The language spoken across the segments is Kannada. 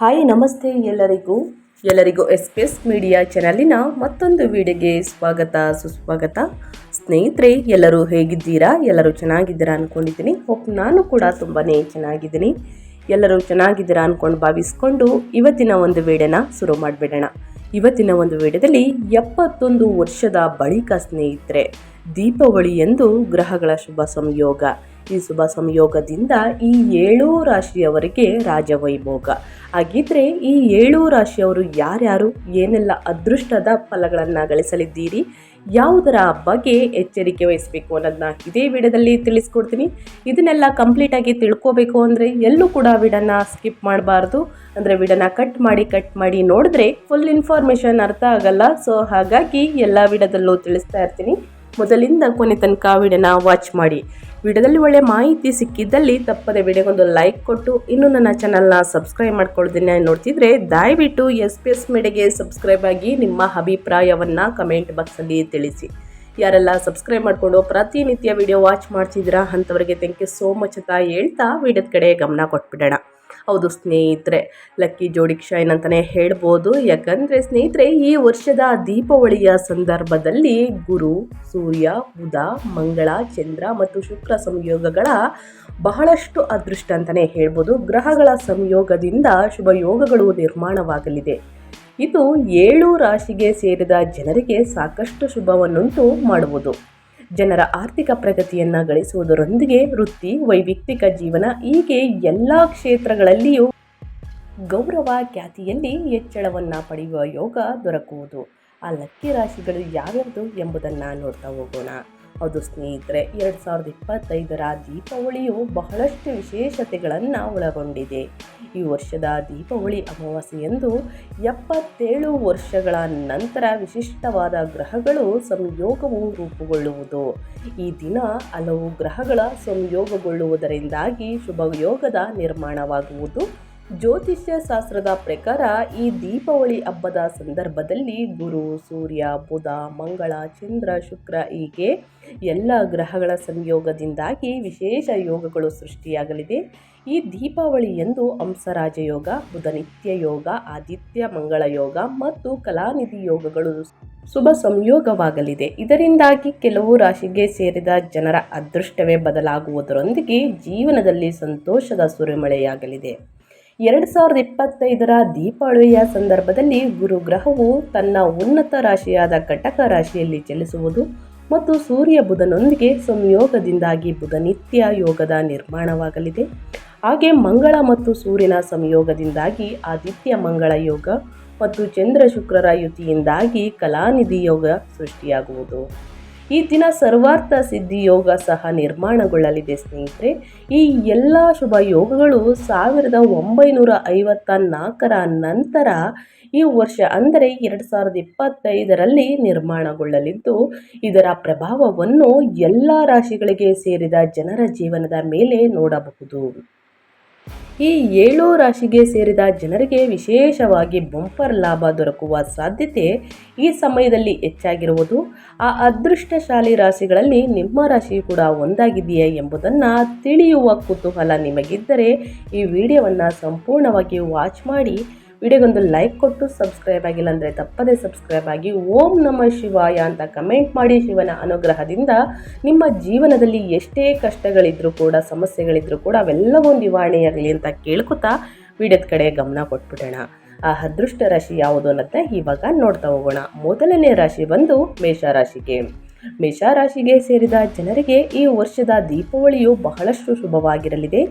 ಹಾಯ್, ನಮಸ್ತೆ ಎಲ್ಲರಿಗೂ. ಎಲ್ಲರಿಗೂ ಎಸ್ ಪಿ ಎಸ್ ಮೀಡಿಯಾ ಚಾನಲಿನ ಮತ್ತೊಂದು ವಿಡಿಯೋಗೆ ಸ್ವಾಗತ, ಸುಸ್ವಾಗತ. ಸ್ನೇಹಿತರೆ, ಎಲ್ಲರೂ ಹೇಗಿದ್ದೀರಾ? ಎಲ್ಲರೂ ಚೆನ್ನಾಗಿದ್ದೀರಾ ಅಂದ್ಕೊಂಡಿದ್ದೀನಿ ಹೋಪ್ ನಾನು ಕೂಡ ತುಂಬಾ ಚೆನ್ನಾಗಿದ್ದೀನಿ. ಎಲ್ಲರೂ ಚೆನ್ನಾಗಿದ್ದೀರಾ ಅಂದ್ಕೊಂಡು ಭಾವಿಸ್ಕೊಂಡು ಇವತ್ತಿನ ಒಂದು ವಿಡಿಯೋನ ಶುರು ಮಾಡಿಬಿಡೋಣ. ಇವತ್ತಿನ ಒಂದು ವಿಡಿಯೋದಲ್ಲಿ ಎಪ್ಪತ್ತೊಂದು ವರ್ಷದ ಬಳಿಕ ಸ್ನೇಹಿತರೆ, ದೀಪಾವಳಿ ಎಂದು ಗ್ರಹಗಳ ಶುಭ ಸಂಯೋಗ. ಈ ಶುಭ ಸಂಯೋಗದಿಂದ ಈ ಏಳೂ ರಾಶಿಯವರಿಗೆ ರಾಜವೈಭೋಗ. ಹಾಗಿದ್ರೆ ಈ ಏಳೂ ರಾಶಿಯವರು ಯಾರ್ಯಾರು? ಏನೆಲ್ಲ ಅದೃಷ್ಟದ ಫಲಗಳನ್ನು ಗಳಿಸಲಿದ್ದೀರಿ? ಯಾವುದರ ಬಗ್ಗೆ ಎಚ್ಚರಿಕೆ ವಹಿಸಬೇಕು ಅನ್ನೋದನ್ನ ಇದೇ ವಿಡಿಯೋದಲ್ಲಿ ತಿಳಿಸ್ಕೊಡ್ತೀನಿ. ಇದನ್ನೆಲ್ಲ ಕಂಪ್ಲೀಟಾಗಿ ತಿಳ್ಕೋಬೇಕು ಅಂದರೆ ಎಲ್ಲೂ ಕೂಡ ವಿಡನ್ನ ಸ್ಕಿಪ್ ಮಾಡಬಾರ್ದು. ಅಂದರೆ ವಿಡನ್ನ ಕಟ್ ಮಾಡಿ ಕಟ್ ಮಾಡಿ ನೋಡಿದ್ರೆ ಫುಲ್ ಇನ್ಫಾರ್ಮೇಷನ್ ಅರ್ಥ ಆಗಲ್ಲ. ಸೊ, ಹಾಗಾಗಿ ಎಲ್ಲ ವಿಡದಲ್ಲೂ ತಿಳಿಸ್ತಾ ಇರ್ತೀನಿ. ಮೊದಲಿಂದ ಕೊನೆ ತನಕ ವಿಡನ್ನ ವಾಚ್ ಮಾಡಿ. ವಿಡಿಯೋದಲ್ಲಿ ಒಳ್ಳೆ ಮಾಹಿತಿ ಸಿಕ್ಕಿದ್ದಲ್ಲಿ ತಪ್ಪದೆ ವಿಡಿಯೋಗೊಂದು ಲೈಕ್ ಕೊಟ್ಟು, ಇನ್ನೂ ನನ್ನ ಚಾನಲ್ನ ಸಬ್ಸ್ಕ್ರೈಬ್ ಮಾಡ್ಕೊಳ್ತೀನಿ ನೋಡ್ತಿದ್ರೆ ದಯವಿಟ್ಟು ಎಸ್ ಪಿ ಎಸ್ ಮೀಡಿಯಾಗೆ ಸಬ್ಸ್ಕ್ರೈಬ್ ಆಗಿ ನಿಮ್ಮ ಅಭಿಪ್ರಾಯವನ್ನು ಕಮೆಂಟ್ ಬಾಕ್ಸಲ್ಲಿ ತಿಳಿಸಿ. ಯಾರೆಲ್ಲ ಸಬ್ಸ್ಕ್ರೈಬ್ ಮಾಡಿಕೊಂಡು ಪ್ರತಿನಿತ್ಯ ವಿಡಿಯೋ ವಾಚ್ ಮಾಡ್ತಿದ್ದೀರಾ ಅಂಥವ್ರಿಗೆ ಥ್ಯಾಂಕ್ ಯು ಸೋ ಮಚ್ ಅಂತ ಹೇಳ್ತಾ ವಿಡಿಯೋದ ಕಡೆ ಗಮನ ಕೊಟ್ಬಿಡೋಣ. ಹೌದು ಸ್ನೇಹಿತರೆ, ಲಕ್ಕಿ ಜೋಡಿ ಕ್ಷಯನ್ ಅಂತಲೇ ಹೇಳ್ಬೋದು. ಯಾಕಂದರೆ ಸ್ನೇಹಿತರೆ, ಈ ವರ್ಷದ ದೀಪಾವಳಿಯ ಸಂದರ್ಭದಲ್ಲಿ ಗುರು, ಸೂರ್ಯ, ಬುಧ, ಮಂಗಳ, ಚಂದ್ರ ಮತ್ತು ಶುಕ್ರ ಸಂಯೋಗಗಳ ಬಹಳಷ್ಟು ಅದೃಷ್ಟ ಅಂತಲೇ ಹೇಳ್ಬೋದು. ಗ್ರಹಗಳ ಸಂಯೋಗದಿಂದ ಶುಭ ಯೋಗಗಳು ನಿರ್ಮಾಣವಾಗಲಿದೆ. ಇದು ಏಳು ರಾಶಿಗೆ ಸೇರಿದ ಜನರಿಗೆ ಸಾಕಷ್ಟು ಶುಭವನ್ನುಂಟು ಮಾಡುವುದು. ಜನರ ಆರ್ಥಿಕ ಪ್ರಗತಿಯನ್ನು ಗಳಿಸುವುದರೊಂದಿಗೆ ವೃತ್ತಿ, ವೈಯಕ್ತಿಕ ಜೀವನ ಹೀಗೆ ಎಲ್ಲ ಕ್ಷೇತ್ರಗಳಲ್ಲಿಯೂ ಗೌರವ ಖ್ಯಾತಿಯಲ್ಲಿ ಹೆಚ್ಚಳವನ್ನು ಪಡೆಯುವ ಯೋಗ ದೊರಕುವುದು. ಆ ಲಕ್ಕಿ ರಾಶಿಗಳು ಯಾವ್ಯಾವುದು ಎಂಬುದನ್ನು ನೋಡ್ತಾ ಹೋಗೋಣ. ಹೌದು ಸ್ನೇಹಿತರೆ ಎರಡು ಸಾವಿರದ ಇಪ್ಪತ್ತೈದರ ದೀಪಾವಳಿಯು ಬಹಳಷ್ಟು ವಿಶೇಷತೆಗಳನ್ನು ಒಳಗೊಂಡಿದೆ. ಈ ವರ್ಷದ ದೀಪಾವಳಿ ಅಮಾವಾಸ್ಯೆಯಂದು ಎಪ್ಪತ್ತೇಳು ವರ್ಷಗಳ ನಂತರ ವಿಶಿಷ್ಟವಾದ ಗ್ರಹಗಳು ಸಂಯೋಗವು ರೂಪುಗೊಳ್ಳುವುದು. ಈ ದಿನ ಹಲವು ಗ್ರಹಗಳ ಸಂಯೋಗಗೊಳ್ಳುವುದರಿಂದಾಗಿ ಶುಭಯೋಗದ ನಿರ್ಮಾಣವಾಗುವುದು. ಜ್ಯೋತಿಷ್ಯ ಶಾಸ್ತ್ರದ ಪ್ರಕಾರ ಈ ದೀಪಾವಳಿ ಹಬ್ಬದ ಸಂದರ್ಭದಲ್ಲಿ ಗುರು, ಸೂರ್ಯ, ಬುಧ, ಮಂಗಳ, ಚಂದ್ರ, ಶುಕ್ರ ಹೀಗೆ ಎಲ್ಲ ಗ್ರಹಗಳ ಸಂಯೋಗದಿಂದಾಗಿ ವಿಶೇಷ ಯೋಗಗಳು ಸೃಷ್ಟಿಯಾಗಲಿದೆ. ಈ ದೀಪಾವಳಿ ಎಂದು ಹಂಸರಾಜ ಯೋಗ ಬುಧನಿತ್ಯ ಯೋಗ, ಆದಿತ್ಯ ಮಂಗಳ ಯೋಗ ಮತ್ತು ಕಲಾನಿಧಿ ಯೋಗಗಳು ಶುಭ ಸಂಯೋಗವಾಗಲಿದೆ. ಇದರಿಂದಾಗಿ ಕೆಲವು ರಾಶಿಗೆ ಸೇರಿದ ಜನರ ಅದೃಷ್ಟವೇ ಬದಲಾಗುವುದರೊಂದಿಗೆ ಜೀವನದಲ್ಲಿ ಸಂತೋಷದ ಸುರಿಮಳೆಯಾಗಲಿದೆ. ಎರಡು ಸಾವಿರದ ಇಪ್ಪತ್ತೈದರ ದೀಪಾವಳಿಯ ಸಂದರ್ಭದಲ್ಲಿ ಗುರು ಗ್ರಹವು ತನ್ನ ಉನ್ನತ ರಾಶಿಯಾದ ಕಟಕ ರಾಶಿಯಲ್ಲಿ ಚಲಿಸುವುದು ಮತ್ತು ಸೂರ್ಯ ಬುಧನೊಂದಿಗೆ ಸಂಯೋಗದಿಂದಾಗಿ ಬುಧ ನಿತ್ಯ ಯೋಗದ ನಿರ್ಮಾಣವಾಗಲಿದೆ. ಹಾಗೆ ಮಂಗಳ ಮತ್ತು ಸೂರ್ಯನ ಸಂಯೋಗದಿಂದಾಗಿ ಆದಿತ್ಯ ಮಂಗಳ ಯೋಗ ಮತ್ತು ಚಂದ್ರ ಶುಕ್ರರ ಯುತಿಯಿಂದಾಗಿ ಕಲಾನಿಧಿ ಯೋಗ ಸೃಷ್ಟಿಯಾಗುವುದು. ಈ ದಿನ ಸರ್ವಾರ್ಥ ಸಿದ್ಧಿ ಯೋಗ ಸಹ ನಿರ್ಮಾಣಗೊಳ್ಳಲಿದೆ ಸ್ನೇಹಿತರೆ. ಈ ಎಲ್ಲ ಶುಭ ಯೋಗಗಳು ಸಾವಿರದ ಒಂಬೈನೂರ ಐವತ್ತ ನಾಲ್ಕರ ನಂತರ ಈ ವರ್ಷ ಅಂದರೆ ಎರಡು ಸಾವಿರದ ಇಪ್ಪತ್ತೈದರಲ್ಲಿ ನಿರ್ಮಾಣಗೊಳ್ಳಲಿದ್ದು, ಇದರ ಪ್ರಭಾವವನ್ನು ಎಲ್ಲ ರಾಶಿಗಳಿಗೆ ಸೇರಿದ ಜನರ ಜೀವನದ ಮೇಲೆ ನೋಡಬಹುದು. ಈ ಏಳು ರಾಶಿಗೆ ಸೇರಿದ ಜನರಿಗೆ ವಿಶೇಷವಾಗಿ ಬಂಪರ್ ಲಾಭ ದೊರಕುವ ಸಾಧ್ಯತೆ ಈ ಸಮಯದಲ್ಲಿ ಹೆಚ್ಚಾಗಿರುವುದು. ಆ ಅದೃಷ್ಟಶಾಲಿ ರಾಶಿಗಳಲ್ಲಿ ನಿಮ್ಮ ರಾಶಿ ಕೂಡ ಒಂದಾಗಿದೆಯೇ ಎಂಬುದನ್ನು ತಿಳಿಯುವ ಕುತೂಹಲ ನಿಮಗಿದ್ದರೆ ಈ ವಿಡಿಯೋವನ್ನು ಸಂಪೂರ್ಣವಾಗಿ ವಾಚ್ ಮಾಡಿ. ವಿಡಿಯೋಗೊಂದು ಲೈಕ್ ಕೊಟ್ಟು ಸಬ್ಸ್ಕ್ರೈಬ್ ಆಗಿಲ್ಲ ಅಂದರೆ ತಪ್ಪದೇ ಸಬ್ಸ್ಕ್ರೈಬ್ ಆಗಿ ಓಂ ನಮ ಶಿವಾಯ ಅಂತ ಕಮೆಂಟ್ ಮಾಡಿ ಶಿವನ ಅನುಗ್ರಹದಿಂದ ನಿಮ್ಮ ಜೀವನದಲ್ಲಿ ಎಷ್ಟೇ ಕಷ್ಟಗಳಿದ್ರೂ ಕೂಡ, ಸಮಸ್ಯೆಗಳಿದ್ರೂ ಕೂಡ ಅವೆಲ್ಲವೂ ನಿವಾರಣೆಯಾಗಲಿ ಅಂತ ಕೇಳ್ಕೊತಾ ವಿಡಿಯೋದ ಕಡೆ ಗಮನ ಕೊಟ್ಬಿಡೋಣ. ಆ ಅದೃಷ್ಟ ರಾಶಿ ಯಾವುದು ಅನ್ನೋದನ್ನ ಇವಾಗ ನೋಡ್ತಾ ಹೋಗೋಣ. ಮೊದಲನೇ ರಾಶಿ ಬಂದು ಮೇಷರಾಶಿಗೆ ಮೇಷರಾಶಿಗೆ ಸೇರಿದ ಜನರಿಗೆ ಈ ವರ್ಷದ ದೀಪಾವಳಿಯು ಬಹಳಷ್ಟು ಶುಭವಾಗಿರಲಿದೆ.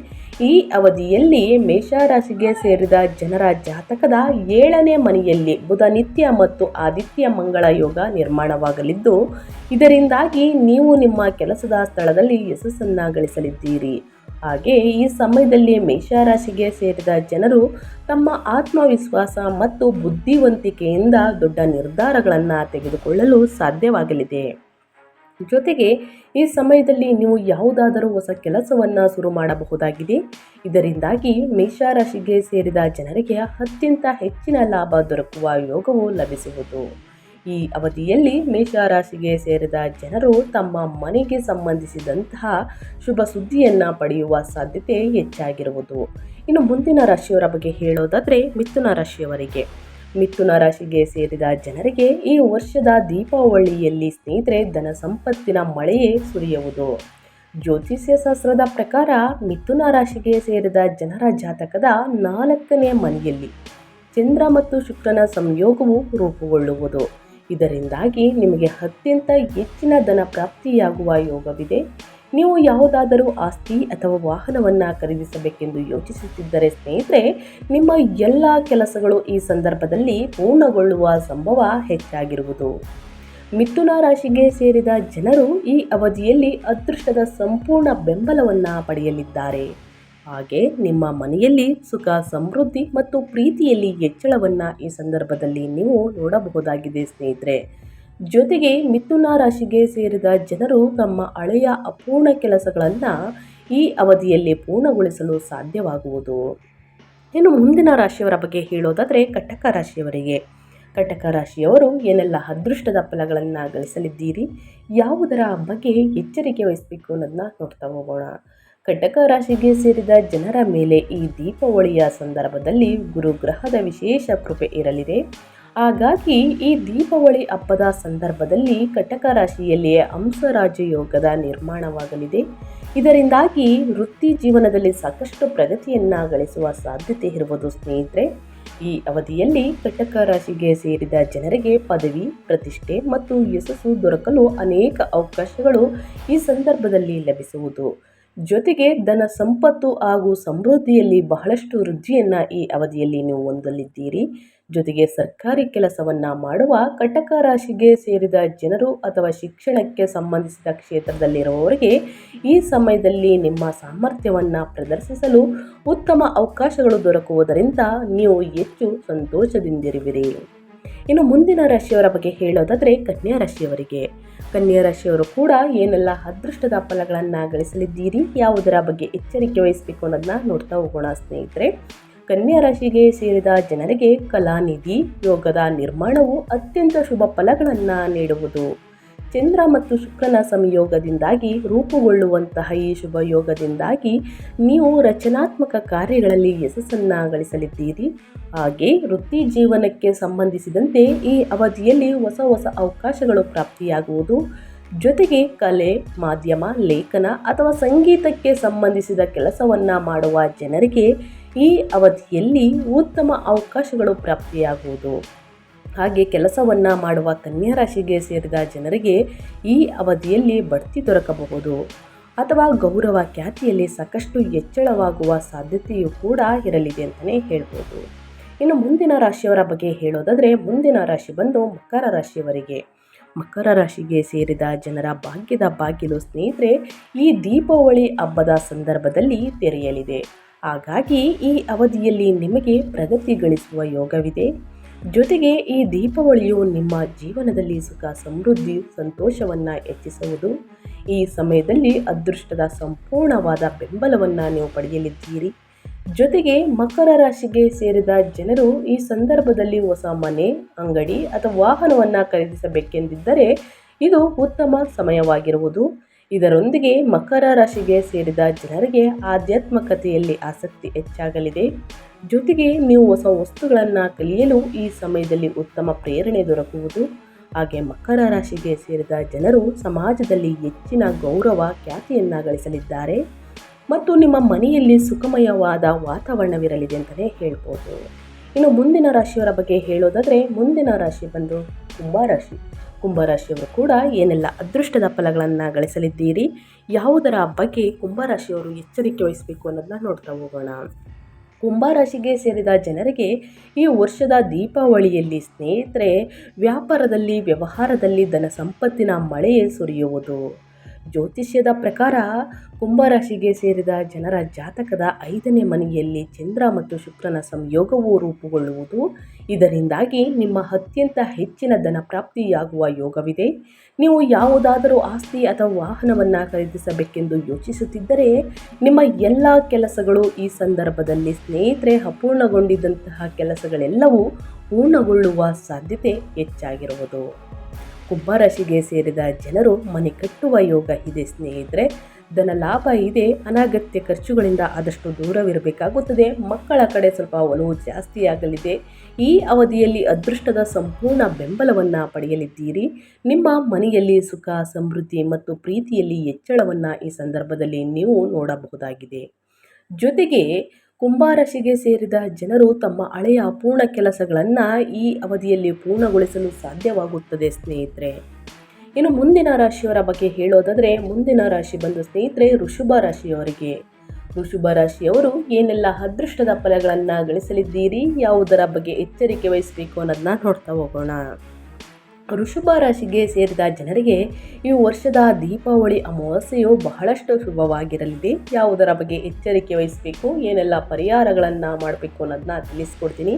ಈ ಅವಧಿಯಲ್ಲಿ ಮೇಷರಾಶಿಗೆ ಸೇರಿದ ಜನರ ಜಾತಕದ ಏಳನೇ ಮನೆಯಲ್ಲಿ ಬುಧ, ನಿತ್ಯ ಮತ್ತು ಆದಿತ್ಯ ಮಂಗಳ ಯೋಗ ನಿರ್ಮಾಣವಾಗಲಿದ್ದು, ಇದರಿಂದಾಗಿ ನೀವು ನಿಮ್ಮ ಕೆಲಸದ ಸ್ಥಳದಲ್ಲಿ ಯಶಸ್ಸನ್ನು ಗಳಿಸಲಿದ್ದೀರಿ. ಹಾಗೆ ಈ ಸಮಯದಲ್ಲಿ ಮೇಷರಾಶಿಗೆ ಸೇರಿದ ಜನರು ತಮ್ಮ ಆತ್ಮವಿಶ್ವಾಸ ಮತ್ತು ಬುದ್ಧಿವಂತಿಕೆಯಿಂದ ದೊಡ್ಡ ನಿರ್ಧಾರಗಳನ್ನು ತೆಗೆದುಕೊಳ್ಳಲು ಸಾಧ್ಯವಾಗಲಿದೆ. ಜೊತೆಗೆ ಈ ಸಮಯದಲ್ಲಿ ನೀವು ಯಾವುದಾದರೂ ಹೊಸ ಕೆಲಸವನ್ನು ಶುರು ಮಾಡಬಹುದಾಗಿದೆ. ಇದರಿಂದಾಗಿ ಮೇಷರಾಶಿಗೆ ಸೇರಿದ ಜನರಿಗೆ ಅತ್ಯಂತ ಹೆಚ್ಚಿನ ಲಾಭ ದೊರಕುವ ಯೋಗವು ಲಭಿಸುವುದು. ಈ ಅವಧಿಯಲ್ಲಿ ಮೇಷರಾಶಿಗೆ ಸೇರಿದ ಜನರು ತಮ್ಮ ಮನೆಗೆ ಸಂಬಂಧಿಸಿದಂತಹ ಶುಭ ಸುದ್ದಿಯನ್ನು ಪಡೆಯುವ ಸಾಧ್ಯತೆ ಹೆಚ್ಚಾಗಿರುವುದು. ಇನ್ನು ಮುಂದಿನ ರಾಶಿಯವರ ಬಗ್ಗೆ ಹೇಳೋದಾದರೆ ಮಿಥುನ ರಾಶಿಯವರಿಗೆ. ಮಿಥುನ ರಾಶಿಗೆ ಸೇರಿದ ಜನರಿಗೆ ಈ ವರ್ಷದ ದೀಪಾವಳಿಯಲ್ಲಿ ಸ್ನೇಹಿತರೆ ಧನ ಸಂಪತ್ತಿನ ಮಳೆಯೇ ಸುರಿಯುವುದು. ಜ್ಯೋತಿಷ್ಯ ಶಾಸ್ತ್ರದ ಪ್ರಕಾರ ಮಿಥುನ ರಾಶಿಗೆ ಸೇರಿದ ಜನರ ಜಾತಕದ ನಾಲ್ಕನೇ ಮನೆಯಲ್ಲಿ ಚಂದ್ರ ಮತ್ತು ಶುಕ್ರನ ಸಂಯೋಗವು ರೂಪುಗೊಳ್ಳುವುದು. ಇದರಿಂದಾಗಿ ನಿಮಗೆ ಅತ್ಯಂತ ಹೆಚ್ಚಿನ ಧನ ಪ್ರಾಪ್ತಿಯಾಗುವ ಯೋಗವಿದೆ. ನೀವು ಯಾವುದಾದರೂ ಆಸ್ತಿ ಅಥವಾ ವಾಹನವನ್ನು ಖರೀದಿಸಬೇಕೆಂದು ಯೋಚಿಸುತ್ತಿದ್ದರೆ ಸ್ನೇಹಿತರೆ, ನಿಮ್ಮ ಎಲ್ಲ ಕೆಲಸಗಳು ಈ ಸಂದರ್ಭದಲ್ಲಿ ಪೂರ್ಣಗೊಳ್ಳುವ ಸಂಭವ ಹೆಚ್ಚಾಗಿರುವುದು. ಮಿಥುನ ರಾಶಿಗೆ ಸೇರಿದ ಜನರು ಈ ಅವಧಿಯಲ್ಲಿ ಅದೃಷ್ಟದ ಸಂಪೂರ್ಣ ಬೆಂಬಲವನ್ನು ಪಡೆಯಲಿದ್ದಾರೆ. ಹಾಗೆ ನಿಮ್ಮ ಮನೆಯಲ್ಲಿ ಸುಖ, ಸಮೃದ್ಧಿ ಮತ್ತು ಪ್ರೀತಿಯಲ್ಲಿ ಹೆಚ್ಚಳವನ್ನು ಈ ಸಂದರ್ಭದಲ್ಲಿ ನೀವು ನೋಡಬಹುದಾಗಿದೆ ಸ್ನೇಹಿತರೆ. ಜೊತೆಗೆ ಮಿಥುನ ರಾಶಿಗೆ ಸೇರಿದ ಜನರು ತಮ್ಮ ಹಳೆಯ ಅಪೂರ್ಣ ಕೆಲಸಗಳನ್ನು ಈ ಅವಧಿಯಲ್ಲಿ ಪೂರ್ಣಗೊಳಿಸಲು ಸಾಧ್ಯವಾಗುವುದು. ಇನ್ನು ಮುಂದಿನ ರಾಶಿಯವರ ಬಗ್ಗೆ ಹೇಳೋದಾದರೆ ಕಟಕ ರಾಶಿಯವರಿಗೆ. ಕಟಕ ರಾಶಿಯವರು ಏನೆಲ್ಲ ಅದೃಷ್ಟದ ಫಲಗಳನ್ನು ಗಳಿಸಲಿದ್ದೀರಿ, ಯಾವುದರ ಬಗ್ಗೆ ಎಚ್ಚರಿಕೆ ವಹಿಸಬೇಕು ಅನ್ನೋದನ್ನ ನೋಡ್ತಾ ಹೋಗೋಣ. ಕಟಕ ರಾಶಿಗೆ ಸೇರಿದ ಜನರ ಮೇಲೆ ಈ ದೀಪಾವಳಿಯ ಸಂದರ್ಭದಲ್ಲಿ ಗುರುಗ್ರಹದ ವಿಶೇಷ ಕೃಪೆ ಇರಲಿದೆ. ಹಾಗಾಗಿ ಈ ದೀಪಾವಳಿ ಹಬ್ಬದ ಸಂದರ್ಭದಲ್ಲಿ ಕಟಕ ರಾಶಿಯಲ್ಲಿಯೇ ಯೋಗದ ನಿರ್ಮಾಣವಾಗಲಿದೆ. ಇದರಿಂದಾಗಿ ವೃತ್ತಿ ಜೀವನದಲ್ಲಿ ಸಾಕಷ್ಟು ಪ್ರಗತಿಯನ್ನು ಗಳಿಸುವ ಸಾಧ್ಯತೆ ಇರುವುದು ಸ್ನೇಹಿತರೆ. ಈ ಅವಧಿಯಲ್ಲಿ ಕಟಕ ರಾಶಿಗೆ ಸೇರಿದ ಜನರಿಗೆ ಪದವಿ, ಪ್ರತಿಷ್ಠೆ ಮತ್ತು ಯಶಸ್ಸು ದೊರಕಲು ಅನೇಕ ಅವಕಾಶಗಳು ಈ ಸಂದರ್ಭದಲ್ಲಿ ಲಭಿಸುವುದು. ಜೊತೆಗೆ ಧನ ಸಂಪತ್ತು ಹಾಗೂ ಸಮೃದ್ಧಿಯಲ್ಲಿ ಬಹಳಷ್ಟು ವೃದ್ಧಿಯನ್ನು ಈ ಅವಧಿಯಲ್ಲಿ ನೀವು ಹೊಂದಲಿದ್ದೀರಿ. ಜೊತೆಗೆ ಸರ್ಕಾರಿ ಕೆಲಸವನ್ನು ಮಾಡುವ ಕಟಕ ರಾಶಿಗೆ ಸೇರಿದ ಜನರು ಅಥವಾ ಶಿಕ್ಷಣಕ್ಕೆ ಸಂಬಂಧಿಸಿದ ಕ್ಷೇತ್ರದಲ್ಲಿರುವವರಿಗೆ ಈ ಸಮಯದಲ್ಲಿ ನಿಮ್ಮ ಸಾಮರ್ಥ್ಯವನ್ನು ಪ್ರದರ್ಶಿಸಲು ಉತ್ತಮ ಅವಕಾಶಗಳು ದೊರಕುವುದರಿಂದ ನೀವು ಹೆಚ್ಚು ಸಂತೋಷದಿಂದಿರುವಿರಿ. ಇನ್ನು ಮುಂದಿನ ರಾಶಿಯವರ ಬಗ್ಗೆ ಹೇಳೋದಾದರೆ ಕನ್ಯಾ ರಾಶಿಯವರಿಗೆ. ಕನ್ಯಾ ರಾಶಿಯವರು ಕೂಡ ಏನೆಲ್ಲ ಅದೃಷ್ಟದ ಫಲಗಳನ್ನು ಗಳಿಸಲಿದ್ದೀರಿ ಯಾವುದರ ಬಗ್ಗೆ ಎಚ್ಚರಿಕೆ ವಹಿಸಬೇಕು ಅನ್ನೋದನ್ನ ನೋಡ್ತಾ ಹೋಗೋಣ ಸ್ನೇಹಿತರೆ. ಕನ್ಯಾ ರಾಶಿಗೆ ಸೇರಿದ ಜನರಿಗೆ ಕಲಾನಿಧಿ, ಯೋಗದ ನಿರ್ಮಾಣವು ಅತ್ಯಂತ ಶುಭ ಫಲಗಳನ್ನು ನೀಡುವುದು. ಚಂದ್ರ ಮತ್ತು ಶುಕ್ರನ ಸಂಯೋಗದಿಂದಾಗಿ, ರೂಪುಗೊಳ್ಳುವಂತಹ ಈ ಶುಭ ಯೋಗದಿಂದಾಗಿ ನೀವು ರಚನಾತ್ಮಕ ಕಾರ್ಯಗಳಲ್ಲಿ ಯಶಸ್ಸನ್ನು ಗಳಿಸಲಿದ್ದೀರಿ ಹಾಗೆ ವೃತ್ತಿ ಜೀವನಕ್ಕೆ ಸಂಬಂಧಿಸಿದಂತೆ ಈ ಅವಧಿಯಲ್ಲಿ ಹೊಸ ಹೊಸ ಅವಕಾಶಗಳು ಪ್ರಾಪ್ತಿಯಾಗುವುದು. ಜೊತೆಗೆ ಕಲೆ, ಮಾಧ್ಯಮ, ಲೇಖನ ಅಥವಾ ಸಂಗೀತಕ್ಕೆ ಸಂಬಂಧಿಸಿದ ಕೆಲಸವನ್ನು ಮಾಡುವ ಜನರಿಗೆ ಈ ಅವಧಿಯಲ್ಲಿ ಉತ್ತಮ ಅವಕಾಶಗಳು ಪ್ರಾಪ್ತಿಯಾಗುವುದು. ಹಾಗೆ ಕೆಲಸವನ್ನು ಮಾಡುವ ಕನ್ಯಾ ರಾಶಿಗೆ ಸೇರಿದ ಜನರಿಗೆ ಈ ಅವಧಿಯಲ್ಲಿ ಬಡ್ತಿ ದೊರಕಬಹುದು. ಅಥವಾ ಗೌರವ ಖ್ಯಾತಿಯಲ್ಲಿ ಸಾಕಷ್ಟು ಹೆಚ್ಚಳವಾಗುವ ಸಾಧ್ಯತೆಯೂ ಕೂಡ ಇರಲಿದೆ ಅಂತಲೇ ಹೇಳ್ಬೋದು. ಇನ್ನು ಮುಂದಿನ ರಾಶಿಯವರ ಬಗ್ಗೆ ಹೇಳೋದಾದರೆ, ಮುಂದಿನ ರಾಶಿ ಬಂದು ಮಕರ ರಾಶಿಯವರಿಗೆ. ಮಕರ ರಾಶಿಗೆ ಸೇರಿದ ಜನರ ಭಾಗ್ಯದ ಬಾಗಿಲು ಸ್ನೇಹಿತರೆ, ಈ ದೀಪಾವಳಿ ಹಬ್ಬದ ಸಂದರ್ಭದಲ್ಲಿ ತೆರೆಯಲಿದೆ. ಹಾಗಾಗಿ ಈ ಅವಧಿಯಲ್ಲಿ ನಿಮಗೆ ಪ್ರಗತಿ ಗಳಿಸುವ ಯೋಗವಿದೆ. ಜೊತೆಗೆ ಈ ದೀಪಾವಳಿಯು ನಿಮ್ಮ ಜೀವನದಲ್ಲಿ ಸುಖ, ಸಮೃದ್ಧಿ, ಸಂತೋಷವನ್ನು ಹೆಚ್ಚಿಸುವುದು. ಈ ಸಮಯದಲ್ಲಿ ಅದೃಷ್ಟದ ಸಂಪೂರ್ಣವಾದ ಬೆಂಬಲವನ್ನು ನೀವು ಪಡೆಯಲಿದ್ದೀರಿ. ಜೊತೆಗೆ ಮಕರ ರಾಶಿಗೆ ಸೇರಿದ ಜನರು ಈ ಸಂದರ್ಭದಲ್ಲಿ ಹೊಸ ಮನೆ, ಅಂಗಡಿ ಅಥವಾ ವಾಹನವನ್ನು ಖರೀದಿಸಬೇಕೆಂದಿದ್ದರೆ ಇದು ಉತ್ತಮ ಸಮಯವಾಗಿರುವುದು. ಇದರೊಂದಿಗೆ ಮಕರ ರಾಶಿಗೆ ಸೇರಿದ ಜನರಿಗೆ ಆಧ್ಯಾತ್ಮಕತೆಯಲ್ಲಿ ಆಸಕ್ತಿ ಹೆಚ್ಚಾಗಲಿದೆ. ಜೊತೆಗೆ ನೀವು ಹೊಸ ವಸ್ತುಗಳನ್ನು ಕಲಿಯಲು ಈ ಸಮಯದಲ್ಲಿ ಉತ್ತಮ ಪ್ರೇರಣೆ ದೊರಕುವುದು. ಹಾಗೆ ಮಕರ ರಾಶಿಗೆ ಸೇರಿದ ಜನರು ಸಮಾಜದಲ್ಲಿ ಹೆಚ್ಚಿನ ಗೌರವ ಖ್ಯಾತಿಯನ್ನು ಗಳಿಸಲಿದ್ದಾರೆ ಮತ್ತು ನಿಮ್ಮ ಮನೆಯಲ್ಲಿ ಸುಖಮಯವಾದ ವಾತಾವರಣವಿರಲಿದೆ ಅಂತಲೇ ಹೇಳ್ಬೋದು. ಇನ್ನು ಮುಂದಿನ ರಾಶಿಯವರ ಬಗ್ಗೆ ಹೇಳೋದಾದರೆ ಮುಂದಿನ ರಾಶಿ ಬಂದು ಕುಂಭರಾಶಿ. ಕುಂಭರಾಶಿಯವರು ಕೂಡ ಏನೆಲ್ಲ ಅದೃಷ್ಟದ ಫಲಗಳನ್ನು ಗಳಿಸಲಿದ್ದೀರಿ? ಯಾವುದರ ಬಗ್ಗೆ ಕುಂಭರಾಶಿಯವರು ಎಚ್ಚರಿಕೆ ವಹಿಸಬೇಕು ಅನ್ನೋದನ್ನ ನೋಡ್ತಾ ಹೋಗೋಣ. ಕುಂಭರಾಶಿಗೆ ಸೇರಿದ ಜನರಿಗೆ ಈ ವರ್ಷದ ದೀಪಾವಳಿಯಲ್ಲಿ ಸ್ನೇಹಿತರೆ, ವ್ಯಾಪಾರದಲ್ಲಿ, ವ್ಯವಹಾರದಲ್ಲಿ ಧನ ಸಂಪತ್ತಿನ ಮಳೆಯೇ ಸುರಿಯುವುದು. ಜ್ಯೋತಿಷ್ಯದ ಪ್ರಕಾರ ಕುಂಭರಾಶಿಗೆ ಸೇರಿದ ಜನರ ಜಾತಕದ ಐದನೇ ಮನೆಯಲ್ಲಿ ಚಂದ್ರ ಮತ್ತು ಶುಕ್ರನ ಸಂಯೋಗವು ರೂಪುಗೊಳ್ಳುವುದು. ಇದರಿಂದಾಗಿ ನಿಮ್ಮ ಅತ್ಯಂತ ಹೆಚ್ಚಿನ ಧನ ಪ್ರಾಪ್ತಿಯಾಗುವ ಯೋಗವಿದೆ. ನೀವು ಯಾವುದಾದರೂ ಆಸ್ತಿ ಅಥವಾ ವಾಹನವನ್ನು ಖರೀದಿಸಬೇಕೆಂದು ಯೋಚಿಸುತ್ತಿದ್ದರೆ ನಿಮ್ಮ ಎಲ್ಲ ಕೆಲಸಗಳು ಈ ಸಂದರ್ಭದಲ್ಲಿ ಸ್ನೇಹಿತರೆ ಅಪೂರ್ಣಗೊಂಡಿದ್ದಂತಹ ಕೆಲಸಗಳೆಲ್ಲವೂ ಪೂರ್ಣಗೊಳ್ಳುವ ಸಾಧ್ಯತೆ ಹೆಚ್ಚಾಗಿರುವುದು. ಕುಂಭರಾಶಿಗೆ ಸೇರಿದ ಜನರು ಮನೆ ಕಟ್ಟುವ ಯೋಗ ಇದೆ ಸ್ನೇಹಿತರೆ. ಧನ ಲಾಭ ಇದೆ, ಅನಗತ್ಯ ಖರ್ಚುಗಳಿಂದ ಆದಷ್ಟು ದೂರವಿರಬೇಕಾಗುತ್ತದೆ. ಮಕ್ಕಳ ಕಡೆ ಸ್ವಲ್ಪ ಒಲವು ಜಾಸ್ತಿಯಾಗಲಿದೆ ಈ ಅವಧಿಯಲ್ಲಿ ಅದೃಷ್ಟದ ಸಂಪೂರ್ಣ ಬೆಂಬಲವನ್ನು ಪಡೆಯಲಿದ್ದೀರಿ. ನಿಮ್ಮ ಮನೆಯಲ್ಲಿ ಸುಖ, ಸಮೃದ್ಧಿ ಮತ್ತು ಪ್ರೀತಿಯಲ್ಲಿ ಹೆಚ್ಚಳವನ್ನು ಈ ಸಂದರ್ಭದಲ್ಲಿ ನೀವು ನೋಡಬಹುದಾಗಿದೆ. ಜೊತೆಗೆ ಕುಂಭರಾಶಿಗೆ ಸೇರಿದ ಜನರು ತಮ್ಮ ಹಳೆಯ ಅಪೂರ್ಣ ಕೆಲಸಗಳನ್ನು ಈ ಅವಧಿಯಲ್ಲಿ ಪೂರ್ಣಗೊಳಿಸಲು ಸಾಧ್ಯವಾಗುತ್ತದೆ, ಸ್ನೇಹಿತರೆ. ಇನ್ನು ಮುಂದಿನ ರಾಶಿಯವರ ಬಗ್ಗೆ ಹೇಳೋದಾದರೆ, ಮುಂದಿನ ರಾಶಿ ಬಂದು ಸ್ನೇಹಿತರೆ ಋಷಭ ರಾಶಿಯವರಿಗೆ. ಋಷಭ ರಾಶಿಯವರು ಏನೆಲ್ಲ ಅದೃಷ್ಟದ ಫಲಗಳನ್ನು ಗಳಿಸಲಿದ್ದೀರಿ, ಯಾವುದರ ಬಗ್ಗೆ ಎಚ್ಚರಿಕೆ ವಹಿಸಬೇಕು ಅನ್ನೋದನ್ನ ನೋಡ್ತಾ ಹೋಗೋಣ. ಋಷಭ ರಾಶಿಗೆ ಸೇರಿದ ಜನರಿಗೆ ಈ ವರ್ಷದ ದೀಪಾವಳಿ ಅಮಾವಾಸ್ಯೆಯು ಬಹಳಷ್ಟು ಶುಭವಾಗಿರಲಿದೆ. ಯಾವುದರ ಬಗ್ಗೆ ಎಚ್ಚರಿಕೆ ವಹಿಸಬೇಕು, ಏನೆಲ್ಲ ಪರಿಹಾರಗಳನ್ನು ಮಾಡಬೇಕು ಅನ್ನೋದನ್ನ ತಿಳಿಸ್ಕೊಡ್ತೀನಿ.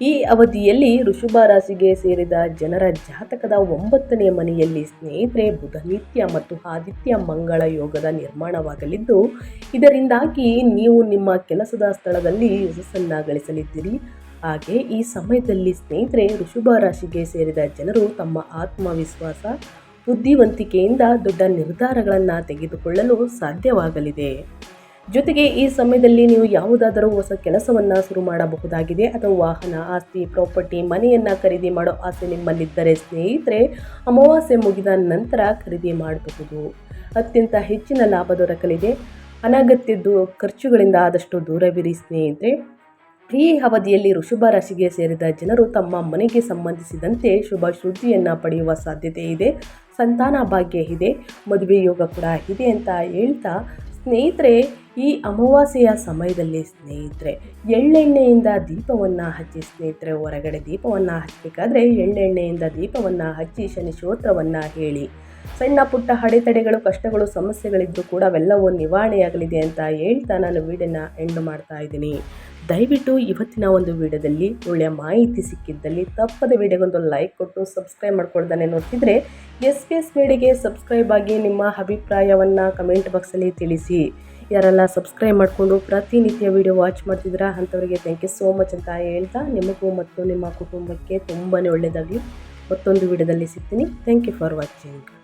ಈ ಅವಧಿಯಲ್ಲಿ ಋಷಭ ರಾಶಿಗೆ ಸೇರಿದ ಜನರ ಜಾತಕದ ಒಂಬತ್ತನೇ ಮನೆಯಲ್ಲಿ ಸ್ನೇಹಿತರೆ, ಬುಧ, ನಿತ್ಯ ಮತ್ತು ಆದಿತ್ಯ ಮಂಗಳ ಯೋಗದ ನಿರ್ಮಾಣವಾಗಲಿದ್ದು, ಇದರಿಂದಾಗಿ ನೀವು ನಿಮ್ಮ ಕೆಲಸದ ಸ್ಥಳದಲ್ಲಿ ಯಶಸ್ಸನ್ನು ಗಳಿಸಲಿದ್ದೀರಿ. ಹಾಗೆ ಈ ಸಮಯದಲ್ಲಿ ಸ್ನೇಹಿತರೆ ಋಷಭ ರಾಶಿಗೆ ಸೇರಿದ ಜನರು ತಮ್ಮ ಆತ್ಮವಿಶ್ವಾಸ, ಬುದ್ಧಿವಂತಿಕೆಯಿಂದ ದೊಡ್ಡ ನಿರ್ಧಾರಗಳನ್ನು ತೆಗೆದುಕೊಳ್ಳಲು ಸಾಧ್ಯವಾಗಲಿದೆ. ಜೊತೆಗೆ ಈ ಸಮಯದಲ್ಲಿ ನೀವು ಯಾವುದಾದರೂ ಹೊಸ ಕೆಲಸವನ್ನು ಶುರು ಮಾಡಬಹುದಾಗಿದೆ ಅಥವಾ ವಾಹನ, ಆಸ್ತಿ, ಪ್ರಾಪರ್ಟಿ, ಮನೆಯನ್ನು ಖರೀದಿ ಮಾಡೋ ಆಸೆ ನಿಮ್ಮಲ್ಲಿದ್ದರೆ ಸ್ನೇಹಿತರೆ ಅಮಾವಾಸ್ಯೆ ಮುಗಿದ ನಂತರ ಖರೀದಿ ಮಾಡಬಹುದು. ಅತ್ಯಂತ ಹೆಚ್ಚಿನ ಲಾಭ ದೊರಕಲಿದೆ. ಅನಗತ್ಯದ್ದು ಖರ್ಚುಗಳಿಂದ ಆದಷ್ಟು ದೂರವಿರಿ ಸ್ನೇಹಿತರೆ. ಈ ಅವಧಿಯಲ್ಲಿ ಋಷಭ ರಾಶಿಗೆ ಸೇರಿದ ಜನರು ತಮ್ಮ ಮನೆಗೆ ಸಂಬಂಧಿಸಿದಂತೆ ಶುಭ ಸುದ್ದಿಯನ್ನು ಪಡೆಯುವ ಸಾಧ್ಯತೆ ಇದೆ, ಸಂತಾನ ಭಾಗ್ಯ ಇದೆ, ಮದುವೆ ಯೋಗ ಕೂಡ ಇದೆ ಅಂತ ಹೇಳ್ತಾ, ಸ್ನೇಹಿತರೆ, ಈ ಅಮಾವಾಸ್ಯೆಯ ಸಮಯದಲ್ಲಿ ಸ್ನೇಹಿತರೆ, ಎಳ್ಳೆಣ್ಣೆಯಿಂದ ದೀಪವನ್ನು ಹಚ್ಚಿ, ಸ್ನೇಹಿತರೆ, ಹೊರಗಡೆ ದೀಪವನ್ನು ಹಚ್ಚಬೇಕಾದ್ರೆ ಎಳ್ಳೆಣ್ಣೆಯಿಂದ ದೀಪವನ್ನು ಹಚ್ಚಿ ಶನಿ ಸ್ತೋತ್ರವನ್ನು ಹೇಳಿ. ಸಣ್ಣ ಪುಟ್ಟ ಅಡೆತಡೆಗಳು, ಕಷ್ಟಗಳು ಸಮಸ್ಯೆಗಳಿದ್ದರೂ ಕೂಡ ಅವೆಲ್ಲವೂ ನಿವಾರಣೆಯಾಗಲಿದೆ ಅಂತ ಹೇಳ್ತಾ ನಾನು ವೀಡಿಯೋನ ಎಂಡ್ ಮಾಡ್ತಾ ಇದ್ದೀನಿ. ದಯವಿಟ್ಟು ಇವತ್ತಿನ ಒಂದು ವಿಡಿಯೋದಲ್ಲಿ ಒಳ್ಳೆಯ ಮಾಹಿತಿ ಸಿಕ್ಕಿದ್ದಲ್ಲಿ ತಪ್ಪದ ವಿಡಿಯೋಗೊಂದು ಲೈಕ್ ಕೊಟ್ಟು ಸಬ್ಸ್ಕ್ರೈಬ್ ಮಾಡ್ಕೊಳ್ದಾನೆ ನೋಡ್ತಿದ್ರೆ ಎಸ್ ಪಿ ಎಸ್ ಮೀಡಿಗೆ ಸಬ್ಸ್ಕ್ರೈಬ್ ಆಗಿ ನಿಮ್ಮ ಅಭಿಪ್ರಾಯವನ್ನು ಕಮೆಂಟ್ ಬಾಕ್ಸಲ್ಲಿ ತಿಳಿಸಿ. ಯಾರೆಲ್ಲ ಸಬ್ಸ್ಕ್ರೈಬ್ ಮಾಡಿಕೊಂಡು ಪ್ರತಿನಿತ್ಯ ವಿಡಿಯೋ ವಾಚ್ ಮಾಡ್ತಿದ್ದೀರಾ ಅಂಥವರಿಗೆ ಥ್ಯಾಂಕ್ ಯು ಸೋ ಮಚ್ ಅಂತ ಹೇಳ್ತಾ ನಿಮಗೂ ಮತ್ತು ನಿಮ್ಮ ಕುಟುಂಬಕ್ಕೆ ತುಂಬಾ ಒಳ್ಳೆಯದಾಗಲಿ. ಮತ್ತೊಂದು ವಿಡಿಯೋದಲ್ಲಿ ಸಿಗ್ತೀನಿ. Thank you for watching